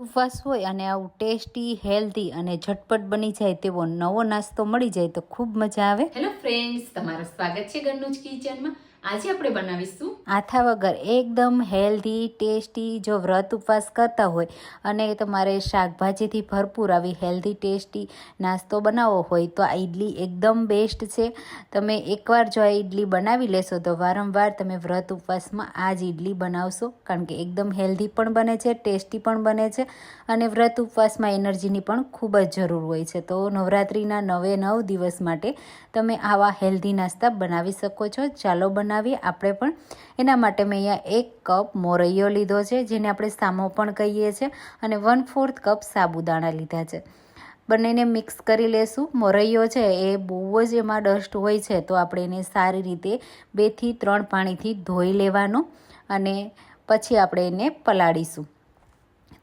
ઉપવાસ હોય અને આવું ટેસ્ટી, હેલ્ધી અને ઝટપટ બની જાય તેવો નવો નાસ્તો મળી જાય તો ખૂબ મજા આવે. હેલો ફ્રેન્ડ્સ તમારું સ્વાગત છે ઘરનું કિચનમાં. આજે આપણે બનાવીશું આથા વગર એકદમ હેલ્ધી ટેસ્ટી જો વ્રત ઉપવાસ કરતા હોય અને તમારે શાકભાજીથી ભરપૂર આવી હેલ્ધી ટેસ્ટી નાસ્તો બનાવવો હોય તો આ ઈડલી એકદમ બેસ્ટ છે. તમે એકવાર જો આ ઈડલી બનાવી લેશો તો વારંવાર તમે વ્રત ઉપવાસમાં આ જ ઈડલી બનાવશો કારણ કે એકદમ હેલ્ધી પણ બને છે ટેસ્ટી પણ બને છે અને વ્રત ઉપવાસમાં એનર્જીની પણ ખૂબ જ જરૂર હોય છે. તો નવરાત્રિના નવે નવ દિવસ માટે તમે આવા હેલ્ધી નાસ્તા બનાવી શકો છો. ચાલો બનાવીએ. આપણે પણ એના માટે મેં અહીંયા એક કપ મોરૈયો લીધો છે, જેને આપણે સામો પણ કહીએ છીએ અને વન ફોર્થ કપ સાબુદાણા લીધા છે. બંનેને મિક્સ કરી લેશું. મોરૈયો છે એ બહુ જ એમાં ડસ્ટ હોય છે, તો આપણે એને સારી રીતે બેથી ત્રણ પાણીથી ધોઈ લેવાનો અને પછી આપણે એને પલાળીશું.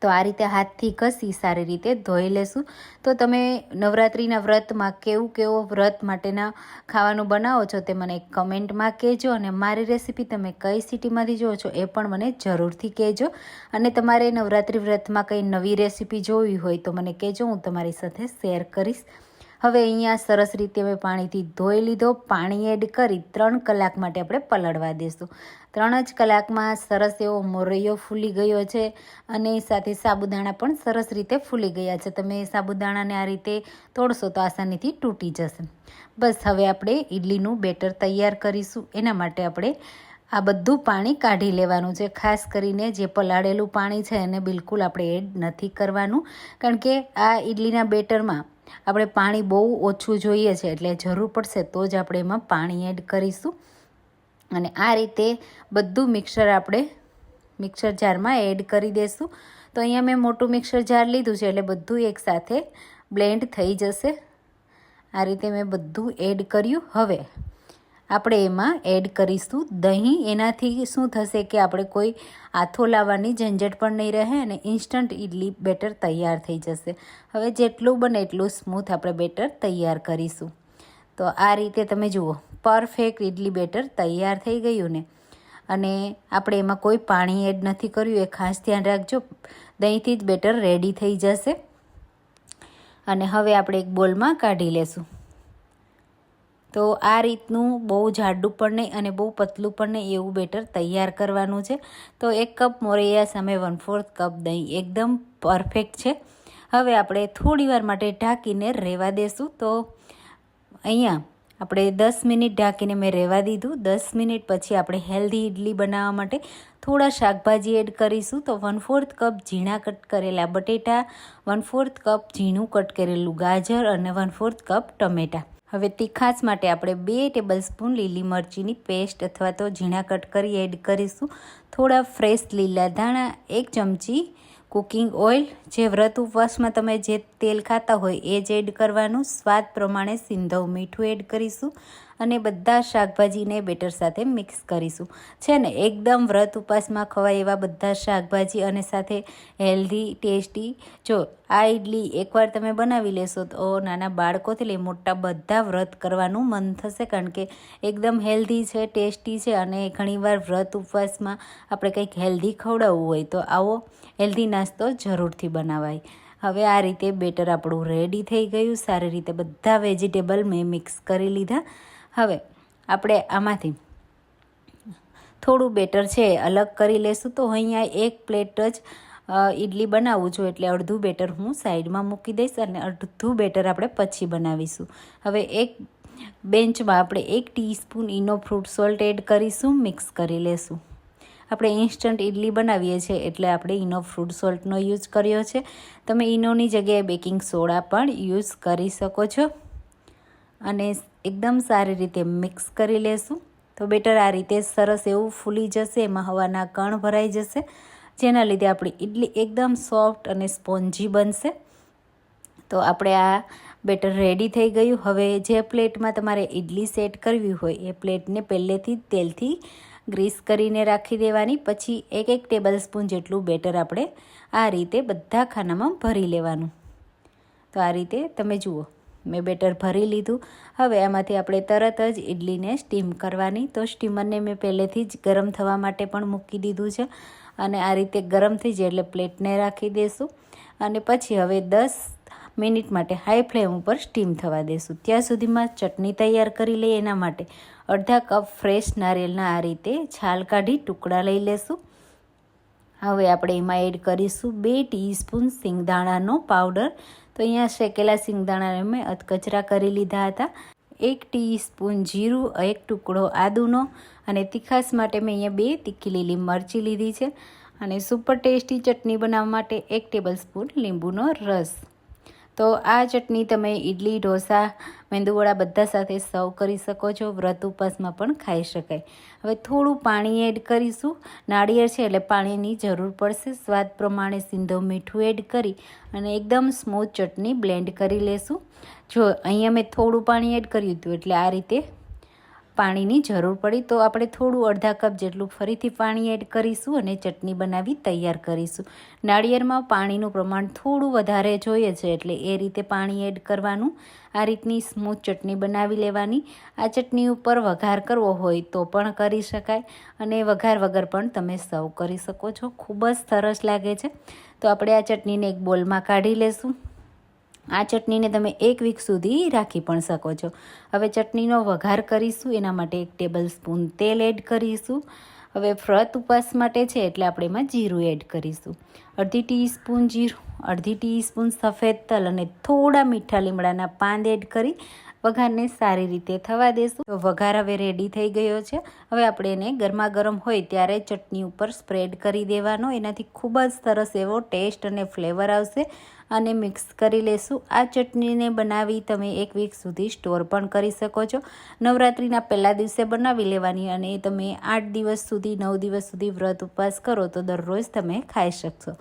તો આ રીતે હાથથી ઘસી સારી રીતે ધોઈ લેશું. તો તમે નવરાત્રિના વ્રતમાં કેવું કેવો વ્રત માટેના ખાવાનું બનાવો છો તે મને કમેન્ટમાં કહેજો અને મારી રેસીપી તમે કઈ સિટીમાંથી જુઓ છો એ પણ મને જરૂરથી કહેજો. અને તમારે નવરાત્રિ વ્રતમાં કંઈ નવી રેસીપી જોવી હોય તો મને કહેજો, હું તમારી સાથે શેર કરીશ. હવે અહીંયા સરસ રીતે મેં પાણીથી ધોઈ લીધો. પાણી એડ કરી ત્રણ કલાક માટે આપણે પલળવા દઈશું ત્રણ જ કલાકમાં સરસ એવો મોરૈયો ફૂલી ગયો છે અને સાથે સાબુદાણા પણ સરસ રીતે ફૂલી ગયા છે. તમે સાબુદાણાને આ રીતે તોડશો તો આસાનીથી તૂટી જશે. બસ હવે આપણે ઈડલીનું બેટર તૈયાર કરીશું. એના માટે આપણે આ બધું પાણી કાઢી લેવાનું છે. ખાસ કરીને જે પલાળેલું પાણી છે એને બિલકુલ આપણે એડ નથી કરવાનું. કારણ કે આ ઈડલીના બેટરમાં આપણે પાણી બહુ ઓછું જોઈએ છે એટલે જરૂર પડશે તો જ આપણે એમાં પાણી એડ કરીશું. અને આ રીતે બધું મિક્સર આપણે મિક્સર જારમાં એડ કરી દઈશું તો અહીંયા મેં મોટું મિક્સર જાર લીધું છે એટલે બધું એકસાથે બ્લેન્ડ થઈ જશે. આ રીતે મેં બધું એડ કર્યું. હવે આપણે એમાં એડ કરીશું. દહીં, એનાથી શું થશે કે આપણે કોઈ આથો લાવવાની ઝંઝટ પણ નહીં રહે અને ઇન્સ્ટન્ટ ઇડલી બેટર તૈયાર થઈ જશે. હવે જેટલું બને એટલું સ્મૂથ આપણે બેટર તૈયાર કરીશું. તો આ રીતે તમે જુઓ પરફેક્ટ ઇડલી બેટર તૈયાર થઈ ગયું ને. અને આપણે એમાં કોઈ પાણી એડ નથી કર્યું, એ ખાસ ધ્યાન રાખજો. દહીંથી જ બેટર રેડી થઈ જશે. અને હવે આપણે એક બોલમાં કાઢી લેશું. તો આ રીતનું બહુ જાડું પણ નહીં અને બહુ પતલું પણ નહીં એવું બેટર તૈયાર કરવાનું છે. તો એક કપ મોરૈયા સામે વન ફોર્થ કપ દહીં એકદમ પરફેક્ટ છે. હવે આપણે થોડીવાર માટે ઢાંકીને રહેવા દેશું. તો અહીંયા આપણે દસ મિનિટ ઢાંકીને મેં રહેવા દીધું. દસ મિનિટ પછી આપણે હેલ્ધી ઇડલી બનાવવા માટે થોડા શાકભાજી એડ કરીશું. તો વન ફોર્થ કપ ઝીણા કટ કરેલા બટેટા વન ફોર્થ કપ ઝીણું કટ કરેલું ગાજર અને વન ફોર્થ કપ ટમેટા. હવે તીખાસ માટે આપણે બે ટેબલ સ્પૂન લીલી મરચીની પેસ્ટ અથવા તો ઝીણા કટ કરી એડ કરીશું. થોડા ફ્રેશ લીલા ધાણા, એક ચમચી કુકિંગ ઓઇલ જે વ્રત ઉપવાસમાં તમે જે તેલ ખાતા હોય એ જ એડ કરવાનું. સ્વાદ પ્રમાણે સિંધવ મીઠું એડ કરીશું. અને બધા શાકભાજીને બેટર સાથે મિક્સ કરીશું. છે ને, એકદમ વ્રત ઉપવાસમાં ખવાય એવા બધા શાકભાજી અને સાથે હેલ્ધી ટેસ્ટી જો, આ ઇડલી એકવાર તમે બનાવી લેશો તો નાના બાળકોથી લઈ મોટા બધા વ્રત કરવાનું મન થશે, કારણ કે એકદમ હેલ્ધી છે ટેસ્ટી છે અને ઘણીવાર વ્રત ઉપવાસમાં આપણે કંઈક હેલ્ધી ખવડાવવું હોય તો આવો હેલ્ધી નાસ્તો જરૂરથી બનાવાય. હવે આ રીતે બેટર આપણું રેડી થઈ ગયું. સારી રીતે બધા વેજીટેબલ મેં મિક્સ કરી લીધા. હવે આપણે આમાંથી થોડું બેટર છે, અલગ કરી લેશું. તો અહીંયા એક પ્લેટ જ ઇડલી બનાવું છું. એટલે અડધું બેટર હું સાઈડમાં મૂકી દઈશ અને અડધું બેટર આપણે પછી બનાવીશું. હવે એક બેન્ચમાં આપણે એક teaspoon Eno fruit salt add કરીશું, મિક્સ કરી લેશું. આપણે ઇન્સ્ટન્ટ ઇડલી બનાવીએ છીએ, એટલે આપણે ઇનો ફ્રૂટ સોલ્ટનો યુઝ કર્યો છે. તમે ઇનોની જગ્યાએ બેકિંગ સોડા પણ યુઝ કરી શકો છો. અને એકદમ સારી રીતે મિક્સ કરી લેશું. તો બેટર આ રીતે સરસ એવું ફૂલી જશે, એમાં હવાના કણ ભરાઈ જશે, જેના લીધે આપણી ઇડલી એકદમ સોફ્ટ અને સ્પોન્જી બનશે. તો આપણે આ બેટર રેડી થઈ ગયું. હવે જે પ્લેટમાં તમારે ઇડલી સેટ કરવી હોય, એ પ્લેટને પહેલેથી તેલથી ગ્રીસ કરીને રાખી દેવાની. પછી એક એક ટેબલ સ્પૂન જેટલું બેટર આપણે આ રીતે બધા ખાનામાં ભરી લેવાનું. તો આ રીતે તમે જુઓ. મેં બેટર ભરી લીધું. હવે એમાંથી આપણે તરત જ ઇડલીને સ્ટીમ કરવાની. તો સ્ટીમરને મેં પહેલેથી જ ગરમ થવા માટે પણ મૂકી દીધું છે. અને આ રીતે ગરમ થઈ જાય એટલે પ્લેટને રાખી દઈશું અને પછી હવે દસ મિનિટ માટે હાઈ ફ્લેમ ઉપર સ્ટીમ થવા દેશું. ત્યાં સુધીમાં ચટણી તૈયાર કરી લઈએ એના માટે. અડધા કપ ફ્રેશ નારિયેળના આ રીતે છાલ કાઢી ટુકડા લઈ લેશું. હવે આપણે એમાં એડ કરીશું બે ટીસ્પૂન સિંગદાણાનો પાવડર તો અહીંયા શેકેલા સિંગદાણાને મેં અધકચરા કરી લીધા હતા. એક ટીસ્પૂન જીરું, એક ટુકડો આદુનો અને તીખાસ માટે મેં અહીંયા બે તીખી લીલી મરચી લીધી છે. અને સુપર ટેસ્ટી ચટણી બનાવવા માટે એક ટેબલ સ્પૂન લીંબુનો રસ. તો આ ચટણી તમે ઇડલી ઢોસા મેંદુવડા બધા સાથે સર્વ કરી શકો છો. વ્રત ઉપવાસમાં પણ ખાઈ શકાય. હવે થોડું પાણી એડ કરીશું. નાળિયેર છે એટલે પાણીની જરૂર પડશે. સ્વાદ પ્રમાણે સિંધો મીઠું એડ કરી અને એકદમ સ્મૂથ ચટણી બ્લેન્ડ કરી લેશું. જો અહીંયા મેં થોડું પાણી એડ કર્યું હતું એટલે આ રીતે પાણીની જરૂર પડી તો આપણે થોડું અડધા કપ જેટલું ફરીથી પાણી એડ કરીશું અને ચટણી બનાવી તૈયાર કરીશું. નાળિયેરમાં પાણીનું પ્રમાણ થોડું વધારે જોઈએ છે એટલે એ રીતે પાણી એડ કરવાનું. આ રીતની સ્મૂથ ચટણી બનાવી લેવાની. આ ચટણી ઉપર વઘાર કરવો હોય તો પણ કરી શકાય અને વઘાર વગર પણ તમે સર્વ કરી શકો છો. ખૂબ જ સરસ લાગે છે. તો આપણે આ ચટણીને એક બોલમાં કાઢી લેશું. આ ચટણીને તમે એક વીક સુધી રાખી પણ શકો છો. હવે ચટણીનો વઘાર કરીશું, એના માટે એક ટેબલ સ્પૂન તેલ એડ કરીશું. હવે વ્રત ઉપવાસ માટે છે એટલે આપણે એમાં જીરું એડ કરીશું. અડધી ટીસ્પૂન જીરું, અડધી ટીસ્પૂન સફેદ તલ અને થોડા મીઠા લીમડાના પાન એડ કરી વઘારને સારી રીતે થવા દેશું. તો વઘાર હવે રેડી થઈ ગયો છે. હવે આપણે એને ગરમા ગરમ હોય ત્યારે ચટણી ઉપર સ્પ્રેડ કરી દેવાનો. એનાથી ખૂબ જ સરસ એવો ટેસ્ટ અને ફ્લેવર આવશે. અને મિક્સ કરી લેશું. આ ચટણીને બનાવી તમે એક વીક સુધી સ્ટોર પણ કરી શકો છો. નવરાત્રિના પહેલા દિવસે બનાવી લેવાની અને તમે આઠ દિવસ સુધી, નવ દિવસ સુધી વ્રત ઉપવાસ કરો તો દરરોજ તમે ખાઈ શકશો.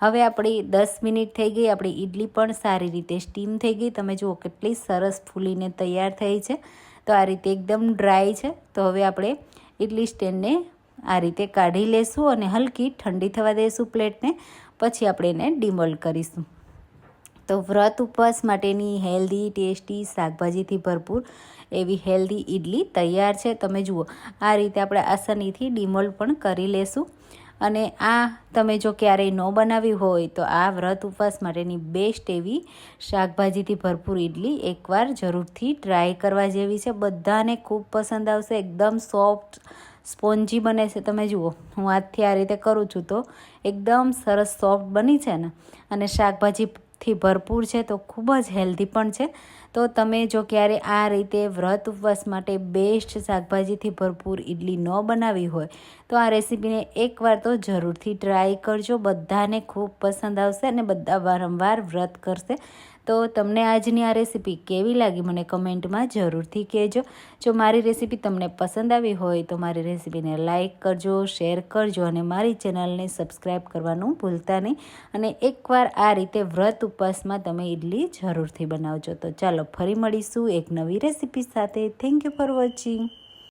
હવે આપણી દસ મિનિટ થઈ ગઈ, આપણી ઈડલી પણ સારી રીતે સ્ટીમ થઈ ગઈ. તમે જુઓ કેટલી સરસ ફૂલીને તૈયાર થઈ છે. તો આ રીતે એકદમ ડ્રાય છે. તો હવે આપણે ઈડલી સ્ટેન્ડને આ રીતે કાઢી લેશું અને હલકી ઠંડી થવા દઈશું પ્લેટને. પછી આપણે એને ડિમોલ્ડ કરીશું. તો વ્રત ઉપવાસ માટેની હેલ્ધી, ટેસ્ટી શાકભાજીથી ભરપૂર એવી હેલ્ધી ઈડલી તૈયાર છે. તમે જુઓ, આ રીતે આપણે આસાનીથી ડિમોલ પણ કરી લેશું. અને આ તમે જો ક્યારેય ન બનાવી હોય તો આ વ્રત ઉપવાસ માટેની બેસ્ટ એવી શાકભાજીથી ભરપૂર ઇડલી એકવાર જરૂરથી ટ્રાય કરવા જેવી છે. બધાને ખૂબ પસંદ આવશે. એકદમ સોફ્ટ, સ્પોન્જી બને છે. તમે જુઓ, હું હાથથી આ રીતે કરું છું તો એકદમ સરસ સોફ્ટ બની છે ને. અને શાકભાજીથી ભરપૂર છે તો ખૂબ જ હેલ્ધી પણ છે. તો તમે જો ક્યારે આ રીતે વ્રત ઉપવાસ માટે બેસ્ટ શાકભાજીથી ભરપૂર ઇડલી ન બનાવી હોય, તો આ રેસીપીને એકવાર તો જરૂરથી ટ્રાય કરજો. બધાને ખૂબ પસંદ આવશે અને બધા વારંવાર વ્રત કરશે. તો તમને આજની આ રેસીપી કેવી લાગી મને કમેન્ટમાં જરૂરથી કહેજો. જો મારી રેસીપી તમને પસંદ આવી હોય તો મારી રેસીપીને લાઇક કરજો, શેર કરજો અને મારી ચેનલને સબસ્ક્રાઈબ કરવાનું ભૂલતા નહીં. અને એકવાર આ રીતે વ્રત ઉપવાસમાં તમે ઇડલી જરૂરથી બનાવજો. તો ચાલો ફરી મળીશું એક નવી રેસીપી સાથે. Thank you for watching